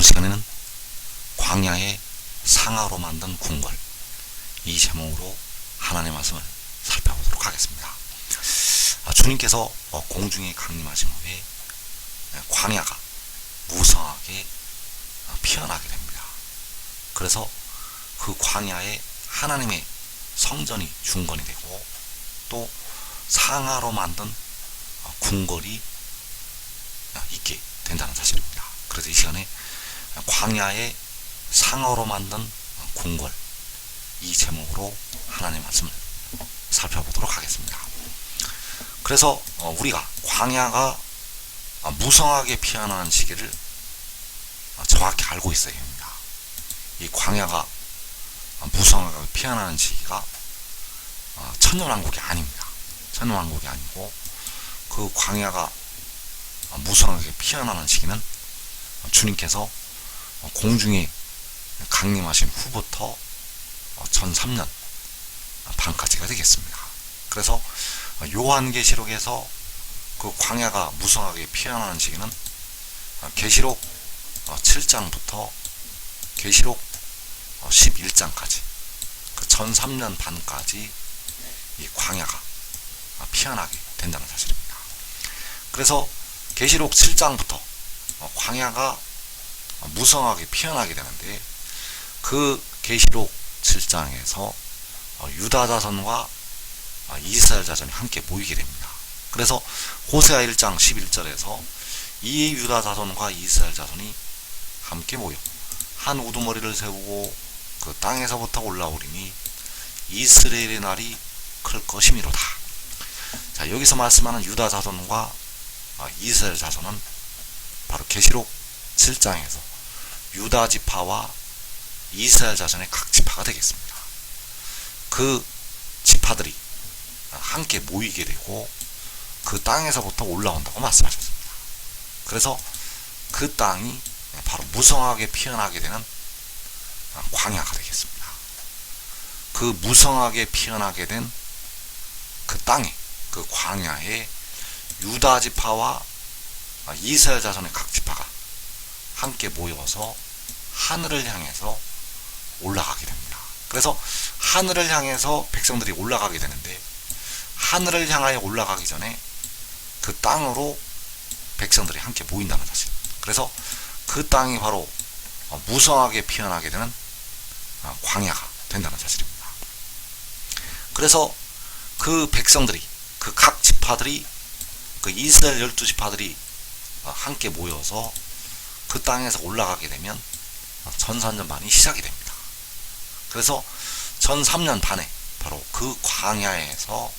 오늘 시간에는 광야의 상하로 만든 궁궐 이 제목으로 하나님의 말씀을 살펴보도록 하겠습니다. 아, 주님께서 어, 공중에 강림하신 후에 광야가 무성하게 어, 피어나게 됩니다. 그래서 그 광야에 하나님의 성전이 중건이 되고 또 상하로 만든 어, 궁궐이 어, 있게 된다는 사실입니다. 그래서 이 시간에 광야의 상어로 만든 궁궐 이 제목으로 하나님의 말씀을 살펴보도록 하겠습니다. 그래서 어, 우리가 광야가 무성하게 피어나는 시기를 어, 정확히 알고 있어야 합니다. 이 광야가 무성하게 피어나는 시기가 어, 천년왕국이 아닙니다. 천년왕국이 아니고 그 광야가 무성하게 피어나는 시기는 주님께서 공중에 강림하신 후부터 전 3년 반까지가 되겠습니다. 그래서 요한계시록에서 그 광야가 무성하게 피어나는 시기는 계시록 7장부터 계시록 11장까지 그 전 3년 반까지 이 광야가 피어나게 된다는 사실입니다. 그래서 계시록 7장부터 광야가 무성하게 피어나게 되는데 그 계시록 7장에서 유다 자손과 이스라엘 자손이 함께 모이게 됩니다. 그래서 호세아 1장 11절에서 이 유다 자손과 이스라엘 자손이 함께 모여 한 우두머리를 세우고 그 땅에서부터 올라오리니 이스라엘의 날이 클 것이미로다. 자 여기서 말씀하는 유다 자손과 이스라엘 자손은 바로 계시록 7장에서 유다 지파와 이스라엘 자손의 각 지파가 되겠습니다. 그 지파들이 함께 모이게 되고 그 땅에서부터 올라온다고 말씀하셨습니다. 그래서 그 땅이 바로 무성하게 피어나게 되는 광야가 되겠습니다. 그 무성하게 피어나게 된 그 땅에 그 광야에 유다 지파와 이스라엘 자손의 각 지파가 함께 모여서 하늘을 향해서 올라가게 됩니다. 그래서 하늘을 향해서 백성들이 올라가게 되는데 하늘을 향하여 올라가기 전에 그 땅으로 백성들이 함께 모인다는 사실. 그래서 그 땅이 바로 무성하게 피어나게 되는 광야가 된다는 사실입니다. 그래서 그 백성들이 그 각 지파들이 그 이스라엘 열두 지파들이 함께 모여서 그 땅에서 올라가게 되면 전 3년 반이 시작이 됩니다. 그래서 전 3년 반에 바로 그 광야에서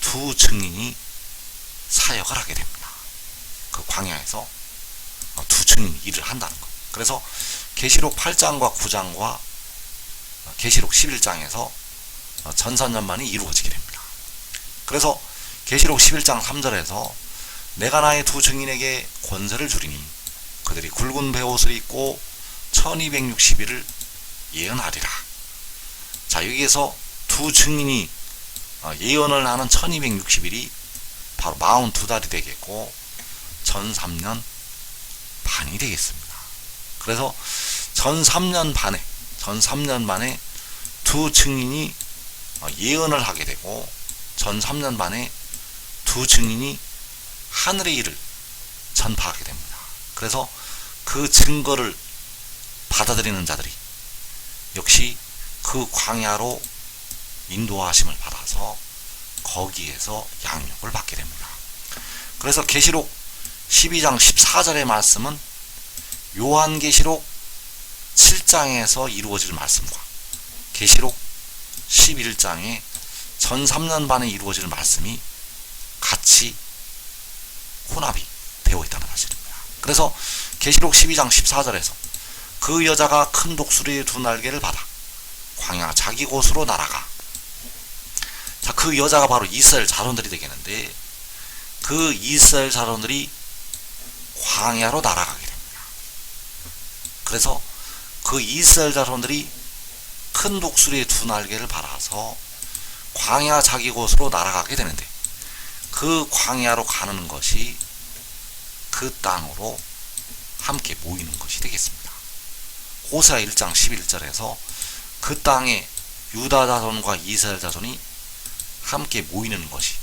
두 증인이 사역을 하게 됩니다. 그 광야에서 두 증인이 일을 한다는 것. 그래서 계시록 8장과 9장과 계시록 11장에서 전 3년 만이 이루어지게 됩니다. 그래서 계시록 11장 3절에서 내가 나의 두 증인에게 권세를 주리니 그들이 굵은 베옷을 입고 1260일을 예언하리라. 자, 여기에서 두 증인이 예언을 하는 1260일이 바로 42달이 되겠고 전 3년 반이 되겠습니다. 그래서 전 3년 반에 전 3년 만에 두 증인이 예언을 하게 되고 전 3년 만에 두 증인이 하늘의 일을 전파하게 됩니다. 그래서 그 증거를 받아들이는 자들이 역시 그 광야로 인도하심을 받아서 거기에서 양육을 받게 됩니다. 그래서 계시록 12장 14절의 말씀은 요한계시록 7장에서 이루어질 말씀과 계시록 11장에 전 3년 반에 이루어질 말씀이 같이 혼합이 되어 있다는 사실입니다. 그래서 계시록 12장 14절에서 그 여자가 큰 독수리의 두 날개를 받아 광야 자기 곳으로 날아가. 자, 그 여자가 바로 이스라엘 자손들이 되겠는데 그 이스라엘 자손들이 광야로 날아가게 됩니다. 그래서 그 이스라엘 자손들이 큰 독수리의 두 날개를 받아서 광야 자기 곳으로 날아가게 되는데 그 광야로 가는 것이 그 땅으로 함께 모이는 것이 되겠습니다. 호세아 1장 11절에서 그 땅에 유다 자손과 이스라엘 자손이 함께 모이는 것이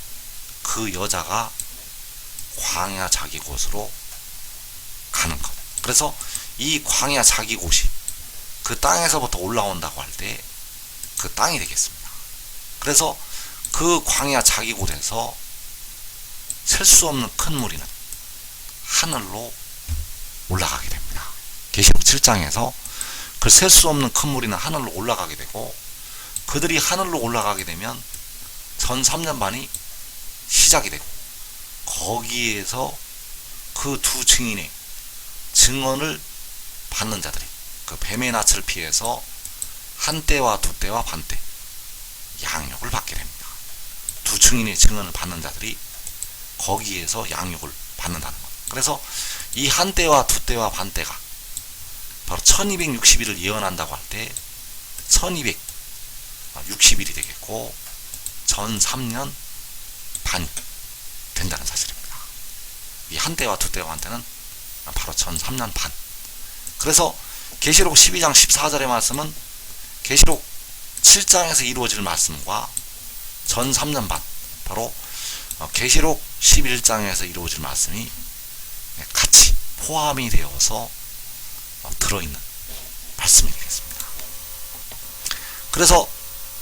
그 여자가 광야 자기 곳으로 가는 것. 그래서 이 광야 자기 곳이 그 땅에서부터 올라온다고 할 때 그 땅이 되겠습니다. 그래서 그 광야 자기 곳에서 셀 수 없는 큰 무리는 하늘로 올라가게 됩니다. 계시록 7장에서 그 셀 수 없는 큰 무리는 하늘로 올라가게 되고 그들이 하늘로 올라가게 되면 전 3년 반이 시작이 되고 거기에서 그 두 증인의 증언을 받는 자들이 그 뱀의 낯을 피해서 한 때와 두 때와 반때 양육을 받게 됩니다. 두 증인의 증언을 받는 자들이 거기에서 양육을 받는다는 것. 그래서 이 한 때와 두 때와 반 때가 바로 1260일을 예언한다고 할 때 1260일이 되겠고 전 3년 반이 된다는 사실입니다. 이 한 때와 두 때와 한 때는 바로 전 3년 반. 그래서 계시록 12장 14절의 말씀은 계시록 7장에서 이루어질 말씀과 전 3년 반 바로 어, 계시록 11장에서 이루어질 말씀이 포함이 되어서 어, 들어있는 말씀이 되겠습니다. 그래서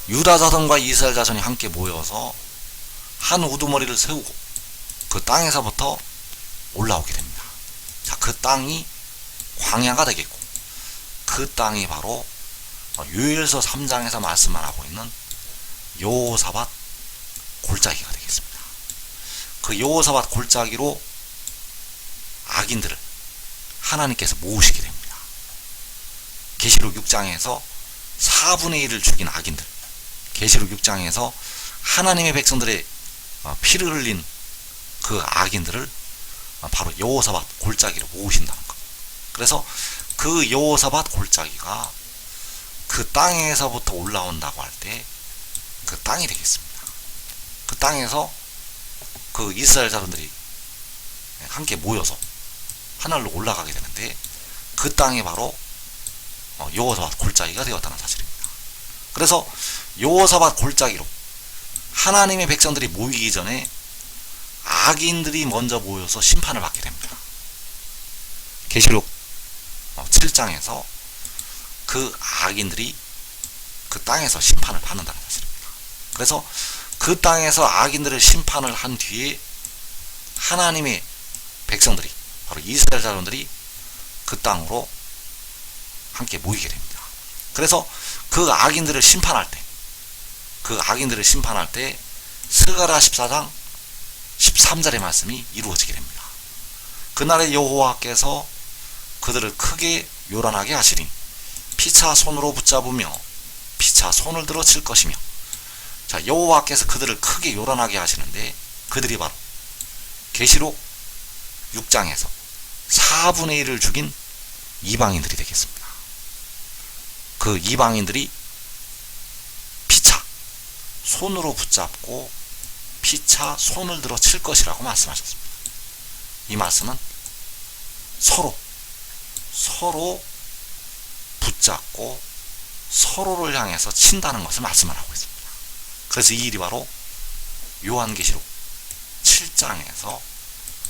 유다 자손과 이스라엘 자손이 함께 모여서 한 우두머리를 세우고 그 땅에서부터 올라오게 됩니다. 자, 그 땅이 광야가 되겠고 그 땅이 바로 어, 요엘서 3장에서 말씀을 하고 있는 요사밭 골짜기가 되겠습니다. 그 요사밭 골짜기로 악인들을 하나님께서 모으시게 됩니다. 계시록 6장에서 4분의 1을 죽인 악인들 계시록 6장에서 하나님의 백성들의 어, 피를 흘린 그 악인들을 어, 바로 여호사밭 골짜기로 모으신다는 것. 그래서 그 여호사밭 골짜기가 그 땅에서부터 올라온다고 할 때 그 땅이 되겠습니다. 그 땅에서 그 이스라엘 자손들이 함께 모여서 하늘로 올라가게 되는데 그 땅이 바로 어, 여호사밭 골짜기가 되었다는 사실입니다. 그래서 여호사밭 골짜기로 하나님의 백성들이 모이기 전에 악인들이 먼저 모여서 심판을 받게 됩니다. 계시록 7장에서 그 악인들이 그 땅에서 심판을 받는다는 사실입니다. 그래서 그 땅에서 악인들을 심판을 한 뒤에 하나님의 백성들이 바로 이스라엘 자손들이 그 땅으로 함께 모이게 됩니다. 그래서 그 악인들을 심판할 때, 그 악인들을 심판할 때 스가라 14장 13절의 말씀이 이루어지게 됩니다. 그날에 여호와께서 그들을 크게 요란하게 하시니 피차 손으로 붙잡으며 피차 손을 들어 칠 것이며 자 여호와께서 그들을 크게 요란하게 하시는데 그들이 바로 계시록 6장에서 4분의 1을 죽인 이방인들이 되겠습니다. 그 이방인들이 피차 손으로 붙잡고 피차 손을 들어 칠 것이라고 말씀하셨습니다. 이 말씀은 서로 서로 붙잡고 서로를 향해서 친다는 것을 말씀을 하고 있습니다. 그래서 이 일이 바로 요한계시록 7장에서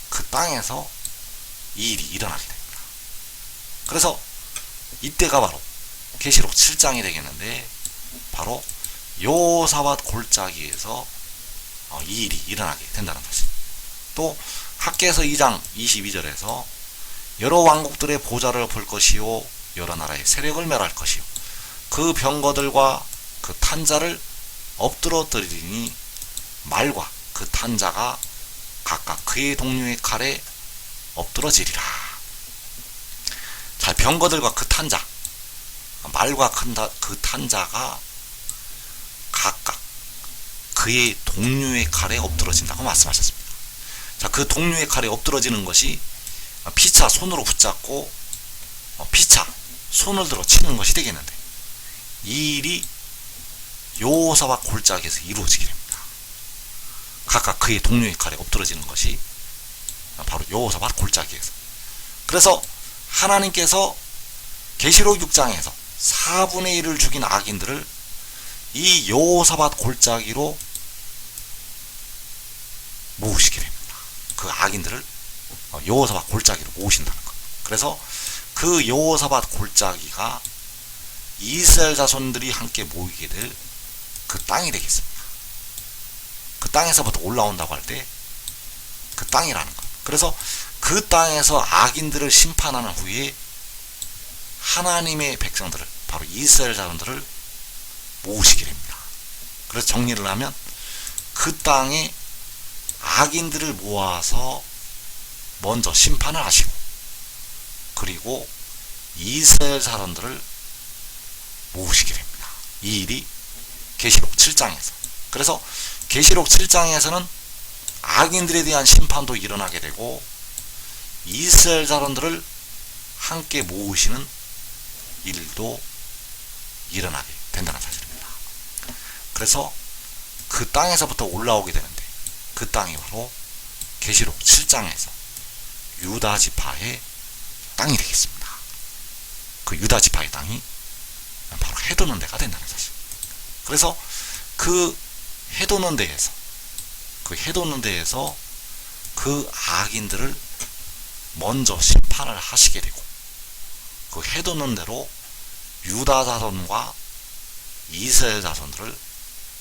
그 땅에서 이 일이 일어나게 됩니다. 그래서 이때가 바로 계시록 7장이 되겠는데 바로 요사밭 골짜기에서 어, 이 일이 일어나게 된다는 사실. 또 학계에서 2장 22절에서 여러 왕국들의 보좌를 볼 것이요 여러 나라의 세력을 멸할 것이요 그 병거들과 그 탄자를 엎드러뜨리니 말과 그 탄자가 각각 그의 동료의 칼에 엎드러지리라. 자, 병거들과 그 탄자, 말과 그 탄자가 각각 그의 동료의 칼에 엎드러진다고 말씀하셨습니다. 자, 그 동료의 칼에 엎드러지는 것이 피차 손으로 붙잡고 피차 손을 들어 치는 것이 되겠는데 이 일이 요사와 골짜기에서 이루어지게 됩니다. 각각 그의 동료의 칼에 엎드러지는 것이 바로 여호사밧 골짜기에서. 그래서 하나님께서 계시록 6장에서 4분의 1을 죽인 악인들을 이 여호사밧 골짜기로 모으시게 됩니다. 그 악인들을 어, 여호사밧 골짜기로 모으신다는 것. 그래서 그 여호사밧 골짜기가 이스라엘 자손들이 함께 모이게 될 그 땅이 되겠습니다. 그 땅에서부터 올라온다고 할 때 그 땅이라는 것. 그래서 그 땅에서 악인들을 심판하는 후에 하나님의 백성들을 바로 이스라엘 자손들을 모으시게 됩니다. 그래서 정리를 하면 그 땅에 악인들을 모아서 먼저 심판을 하시고 그리고 이스라엘 사람들을 모으시게 됩니다. 이 일이 계시록 7장에서 그래서 계시록 7장에서는 악인들에 대한 심판도 일어나게 되고 이스라엘 사람들을 함께 모으시는 일도 일어나게 된다는 사실입니다. 그래서 그 땅에서부터 올라오게 되는데 그 땅이 바로 계시록 7장에서 유다 지파의 땅이 되겠습니다. 그 유다 지파의 땅이 바로 해도는 데가 된다는 사실. 그래서 그 해도는 데에서 그 해도는 데에서 그 악인들을 먼저 심판을 하시게 되고 그 해도는 대로 유다 자손과 이스라엘 자손들을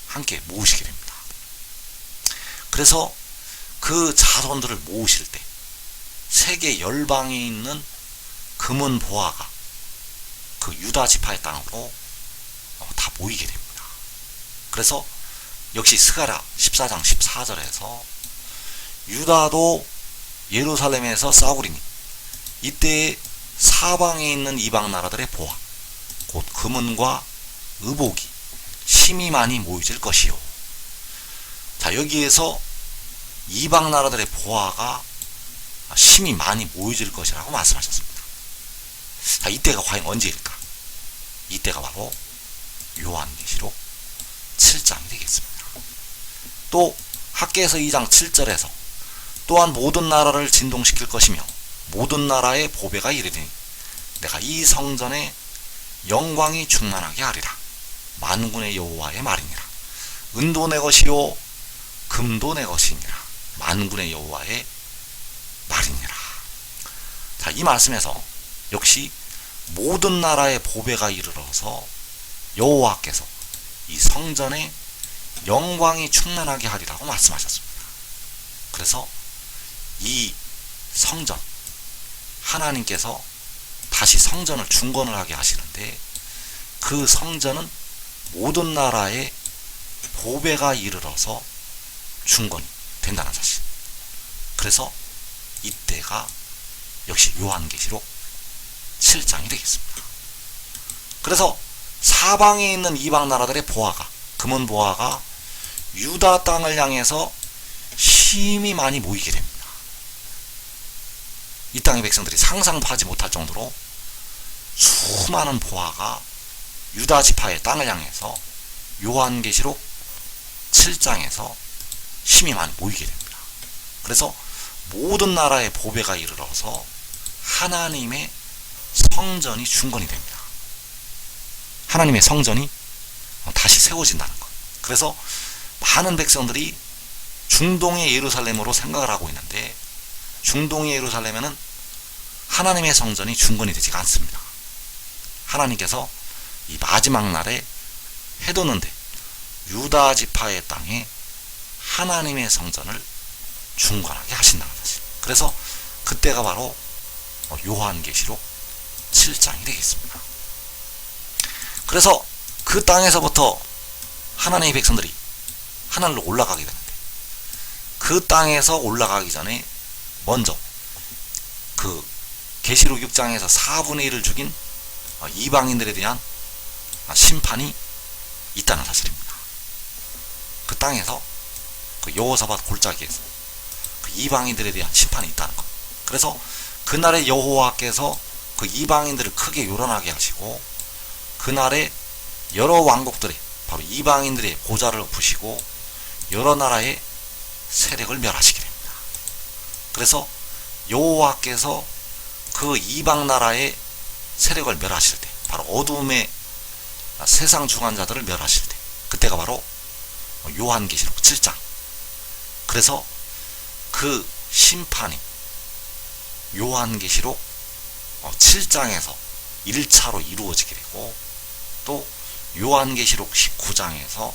함께 모으시게 됩니다. 그래서 그 자손들을 모으실 때 세계 열방에 있는 금은 보화가 그 유다 지파의 땅으로 어, 다 모이게 됩니다. 그래서 역시 스가랴 14장 14절에서 유다도 예루살렘에서 싸우리니 이때 사방에 있는 이방 나라들의 보화 곧 금은과 의복이 심히 많이 모여질 것이요. 자 여기에서 이방 나라들의 보화가 심히 많이 모여질 것이라고 말씀하셨습니다. 자 이때가 과연 언제일까? 이때가 바로 요한계시록 7장이 되겠습니다. 또 학계에서 2장 7절에서 또한 모든 나라를 진동시킬 것이며 모든 나라의 보배가 이르니 내가 이 성전에 영광이 충만하게 하리라. 만군의 여호와의 말이니라. 은도 내 것이요 금도 내 것이니라. 만군의 여호와의 말이니라. 자, 이 말씀에서 역시 모든 나라의 보배가 이르러서 여호와께서 이 성전에 영광이 충만하게 하리라고 말씀하셨습니다. 그래서 이 성전 하나님께서 다시 성전을 중건을 하게 하시는데 그 성전은 모든 나라의 보배가 이르러서 중건이 된다는 사실. 그래서 이때가 역시 요한계시록 7장이 되겠습니다. 그래서 사방에 있는 이방 나라들의 보화가 금은 보화가 유다 땅을 향해서 심히 많이 모이게 됩니다. 이 땅의 백성들이 상상도 하지 못할 정도로 수많은 보화가 유다 지파의 땅을 향해서 요한계시록 7장에서 힘이 많이 모이게 됩니다. 그래서 모든 나라의 보배가 이르러서 하나님의 성전이 중건이 됩니다. 하나님의 성전이 세워진다는 것. 그래서 많은 백성들이 중동의 예루살렘으로 생각을 하고 있는데 중동의 예루살렘에는 하나님의 성전이 중건이 되지가 않습니다. 하나님께서 이 마지막 날에 해두는데 유다 지파의 땅에 하나님의 성전을 중건하게 하신다는 것이. 그래서 그때가 바로 요한계시록 7장이 되겠습니다. 그래서 그 땅에서부터 하나님의 백성들이 하늘로 올라가게 되는데 그 땅에서 올라가기 전에 먼저 그 계시록 6장에서 4분의 1을 죽인 이방인들에 대한 심판이 있다는 사실입니다. 그 땅에서 그 여호사밧 골짜기에서 그 이방인들에 대한 심판이 있다는 것. 그래서 그날에 여호와께서 그 이방인들을 크게 요란하게 하시고 그날에 여러 왕국들의 바로 이방인들의 보좌를 부시고 여러 나라의 세력을 멸하시게 됩니다. 그래서 여호와께서 그 이방 나라의 세력을 멸하실 때, 바로 어둠의 세상 중환자들을 멸하실 때, 그때가 바로 요한계시록 7장. 그래서 그 심판이 요한계시록 7장에서 1차로 이루어지게 되고 또 요한계시록 19장에서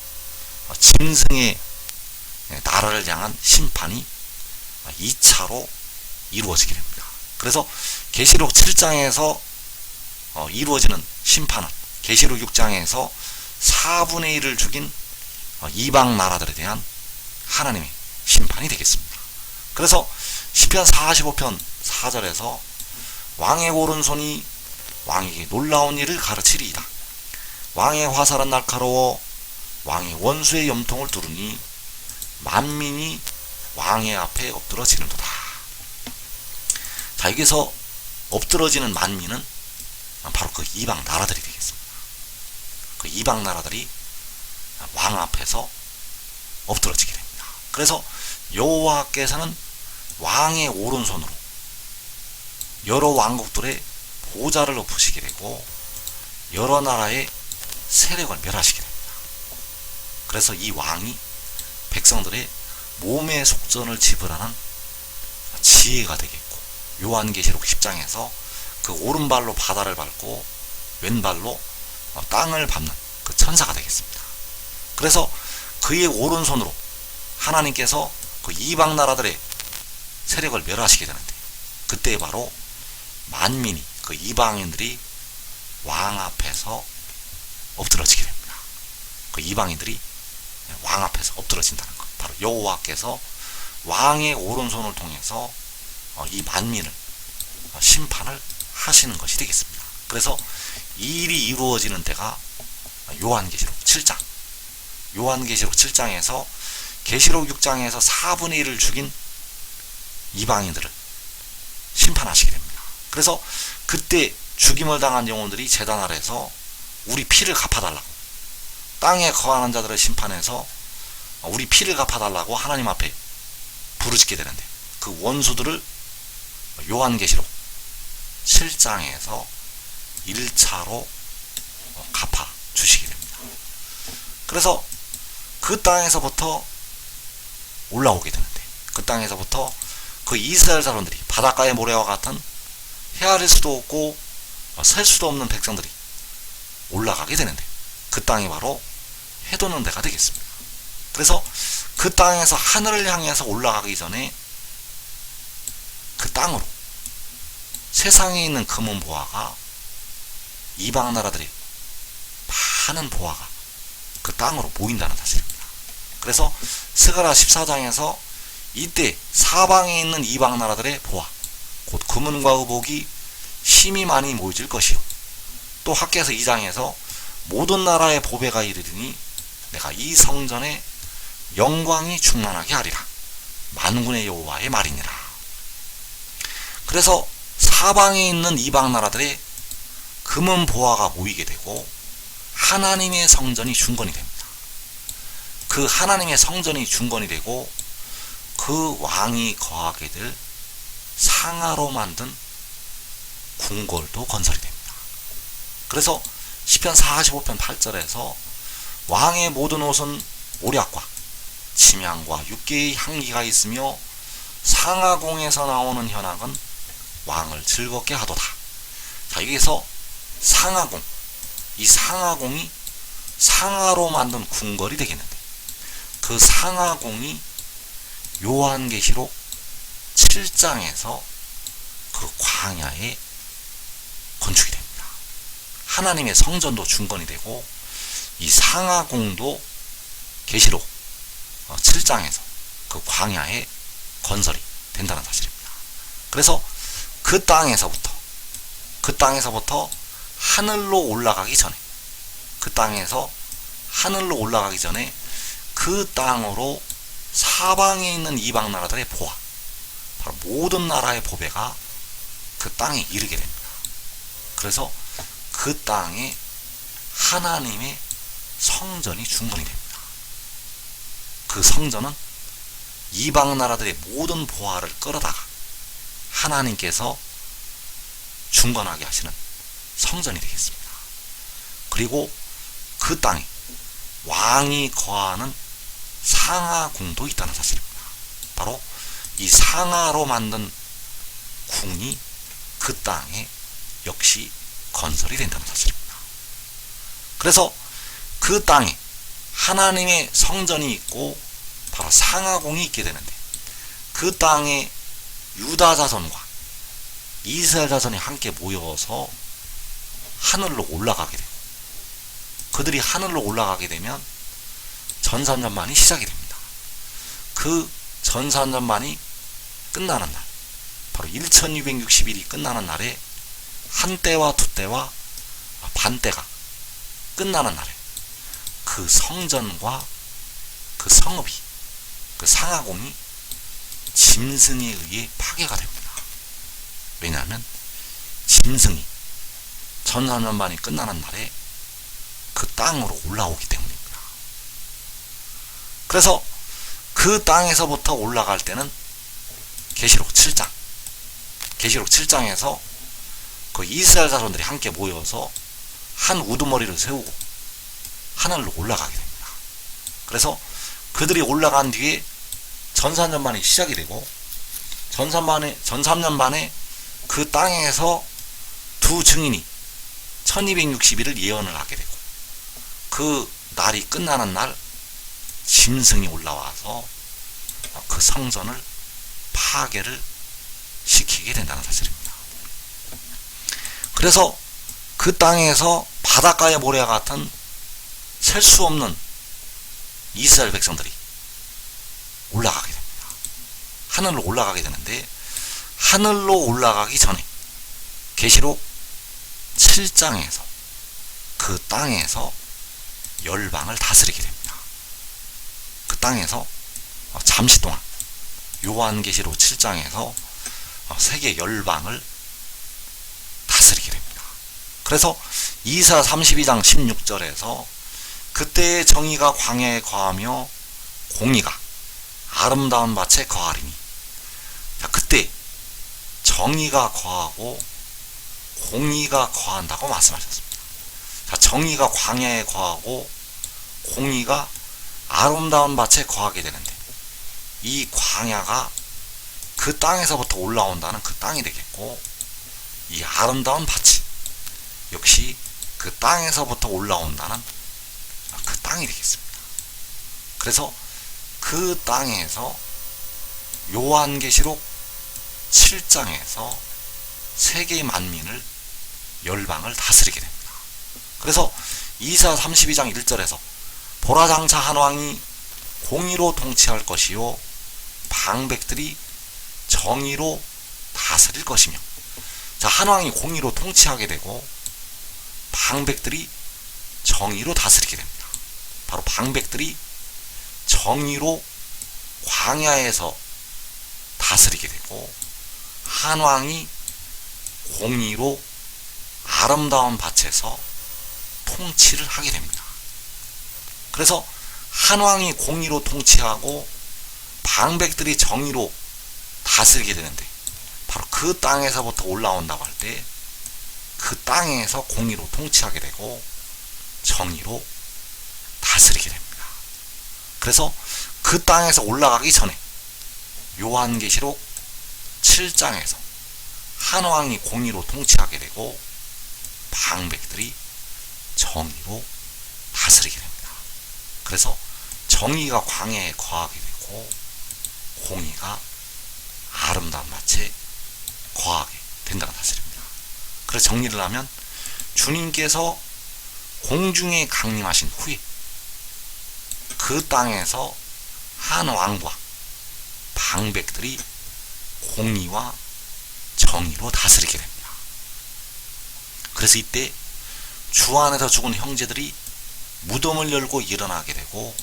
짐승의 나라를 향한 심판이 2차로 이루어지게 됩니다. 그래서 계시록 7장에서 이루어지는 심판은 계시록 6장에서 4분의 1을 죽인 이방 나라들에 대한 하나님의 심판이 되겠습니다. 그래서 시편 45편 4절에서 왕의 오른손이 왕에게 놀라운 일을 가르치리이다. 왕의 화살은 날카로워 왕의 원수의 염통을 뚫으니 만민이 왕의 앞에 엎드러지는도다. 자 여기서 엎드러지는 만민은 바로 그 이방 나라들이 되겠습니다. 그 이방 나라들이 왕 앞에서 엎드러지게 됩니다. 그래서 여호와께서는 왕의 오른손으로 여러 왕국들의 보좌를 높으시게 되고 여러 나라의 세력을 멸하시게 됩니다. 그래서 이 왕이 백성들의 몸의 속전을 지불하는 지혜가 되겠고 요한계시록 10장에서 그 오른발로 바다를 밟고 왼발로 땅을 밟는 그 천사가 되겠습니다. 그래서 그의 오른손으로 하나님께서 그 이방 나라들의 세력을 멸하시게 되는데 그때 바로 만민이 그 이방인들이 왕 앞에서 엎드러지게 됩니다. 그 이방인들이 왕 앞에서 엎드러진다는 것. 바로 여호와께서 왕의 오른손을 통해서 이 만민을 심판을 하시는 것이 되겠습니다. 그래서 이 일이 이루어지는 때가 요한계시록 7장. 요한계시록 7장에서 계시록 6장에서 4분의 1을 죽인 이방인들을 심판하시게 됩니다. 그래서 그때 죽임을 당한 영혼들이 재단 아래서 우리 피를 갚아달라고 땅에 거하는 자들을 심판해서 우리 피를 갚아달라고 하나님 앞에 부르짖게 되는데 그 원수들을 요한계시록 7장에서 1차로 갚아 주시게 됩니다. 그래서 그 땅에서부터 올라오게 되는데 그 땅에서부터 그 이스라엘 사람들이 바닷가의 모래와 같은 헤아릴 수도 없고 셀 수도 없는 백성들이 올라가게 되는데 그 땅이 바로 해돋는 데가 되겠습니다. 그래서 그 땅에서 하늘을 향해서 올라가기 전에 그 땅으로 세상에 있는 금은 보화가 이방 나라들의 많은 보화가 그 땅으로 모인다는 사실입니다. 그래서 스가라 14장에서 이때 사방에 있는 이방 나라들의 보화, 곧 금은과 의복이 심히 많이 모여질 것이요. 또 학계에서 2장에서 모든 나라의 보배가 이르리니 내가 이 성전에 영광이 충만하게 하리라. 만군의 여호와의 말이니라. 그래서 사방에 있는 이방 나라들의 금은 보화가 모이게 되고 하나님의 성전이 중건이 됩니다. 그 하나님의 성전이 중건이 되고 그 왕이 거하게 될 상하로 만든 궁궐도 건설이 됩니다. 그래서 시편 45편 8절에서 왕의 모든 옷은 오략과 침향과 육개의 향기가 있으며 상하공에서 나오는 현악은 왕을 즐겁게 하도다. 자, 여기서 상하공, 이 상하공이 상하로 만든 궁궐이 되겠는데 그 상하공이 요한계시록 7장에서 그 광야에 건축이 됩니다. 하나님의 성전도 중건이 되고 이 상하공도 계시록 7장에서 그 광야에 건설이 된다는 사실입니다. 그래서 그 땅에서부터 그 땅에서부터 하늘로 올라가기 전에 그 땅에서 하늘로 올라가기 전에 그 땅으로 사방에 있는 이방 나라들의 보화 바로 모든 나라의 보배가 그 땅에 이르게 됩니다. 그래서 그 땅에 하나님의 성전이 중건이 됩니다. 그 성전은 이방 나라들의 모든 보화를 끌어다가 하나님께서 중건하게 하시는 성전이 되겠습니다. 그리고 그 땅에 왕이 거하는 상하궁도 있다는 사실입니다. 바로 이 상하로 만든 궁이 그 땅에 역시 건설이 된다는 사실입니다. 그래서 그 땅에 하나님의 성전이 있고 바로 상하궁이 있게 되는데 그 땅에 유다 자손과 이스라엘 자손이 함께 모여서 하늘로 올라가게 되고 그들이 하늘로 올라가게 되면 전산전만이 시작이 됩니다. 그 전산전만이 끝나는 날 바로 1260일이 끝나는 날에 한 때와 두 때와 반 때가 끝나는 날에 그 성전과 그 성읍이 그 상하공이 짐승에 의해 파괴가 됩니다. 왜냐하면 짐승이 전산전만이 끝나는 날에 그 땅으로 올라오기 때문입니다. 그래서 그 땅에서부터 올라갈 때는 계시록 7장 계시록 7장에서 그 이스라엘 자손들이 함께 모여서 한 우두머리를 세우고 하늘로 올라가게 됩니다. 그래서 그들이 올라간 뒤에 전산년만이 시작이 되고 전산만에 전삼년 만에 그 땅에서 두 증인이 1260일을 예언을 하게 되고 그 날이 끝나는 날 짐승이 올라와서 그 성전을 파괴를 시키게 된다는 사실입니다. 그래서 그 땅에서 바닷가의 모래와 같은 셀 수 없는 이스라엘 백성들이 올라가게 됩니다. 하늘로 올라가게 되는데 하늘로 올라가기 전에 계시록 7장에서 그 땅에서 열방을 다스리게 됩니다. 그 땅에서 잠시 동안 요한계시록 7장에서 세계 열방을 다스리게 됩니다. 그래서 이사 32장 16절에서 그때의 정의가 광야에 거하며 공의가 아름다운 밭에 거하리니 자, 그때 정의가 거하고 공의가 거한다고 말씀하셨습니다. 자, 정의가 광야에 거하고 공의가 아름다운 밭에 거하게 되는데 이 광야가 그 땅에서부터 올라온다는 그 땅이 되겠고 이 아름다운 밭이 역시 그 땅에서부터 올라온다는 그 땅이 되겠습니다. 그래서 그 땅에서 요한계시록 7장에서 세계 만민을 열방을 다스리게 됩니다. 그래서 이사 32장 1절에서 보라장차 한 왕이 공의로 통치할 것이요 방백들이 정의로 다스릴 것이며 자, 한 왕이 공의로 통치하게 되고 방백들이 정의로 다스리게 됩니다. 바로 방백들이 정의로 광야에서 다스리게 되고 한 왕이 공의로 아름다운 밭에서 통치를 하게 됩니다. 그래서 한 왕이 공의로 통치하고 방백들이 정의로 다스리게 되는데 바로 그 땅에서부터 올라온다고 할 때 그 땅에서 공의로 통치하게 되고 정의로 다스리게 됩니다. 그래서 그 땅에서 올라가기 전에 요한계시록 7장에서 한 왕이 공의로 통치하게 되고 방백들이 정의로 다스리게 됩니다. 그래서 정의가 광야에 거하게 되고 공의가 아름다운 밭에 거하게 된다는 사실입니다. 그래서 정리를 하면 주님께서 공중에 강림하신 후에 그 땅에서 한 왕과 방백들이 공의와 정의로 다스리게 됩니다. 그래서 이때 주 안에서 죽은 형제들이 무덤을 열고 일어나게 되고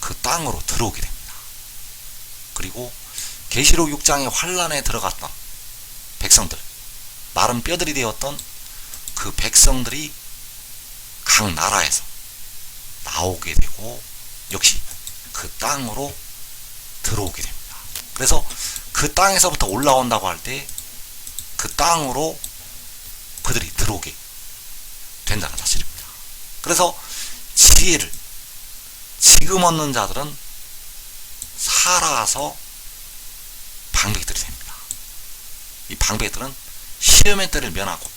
그 땅으로 들어오게 됩니다. 그리고 계시록 6장의 환란에 들어갔던 백성들, 마른 뼈들이 되었던 그 백성들이 각 나라에서 나오게 되고 역시 그 땅으로 들어오게 됩니다. 그래서 그 땅에서부터 올라온다고 할 때 그 땅으로 들어오게 된다는 사실입니다. 그래서 지혜를 지금 얻는 자들은 살아서 방백들이 됩니다. 이 방백들은 시험의 때를 면하고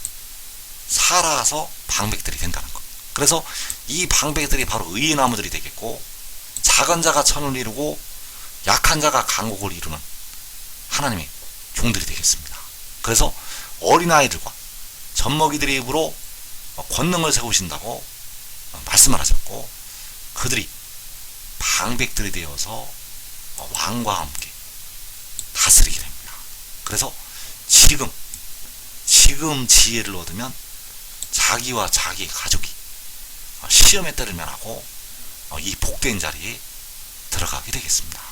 살아서 방백들이 된다는 것. 그래서 이 방백들이 바로 의의 나무들이 되겠고 작은 자가 천을 이루고 약한 자가 강국을 이루는 하나님의 종들이 되겠습니다. 그래서 어린아이들과 젖먹이들의 입으로 권능을 세우신다고 말씀을 하셨고 그들이 방백들이 되어서 왕과 함께 다스리게 됩니다. 그래서 지금 지금 지혜를 얻으면 자기와 자기 가족이 시험의 때를 면하고 이 복된 자리에 들어가게 되겠습니다.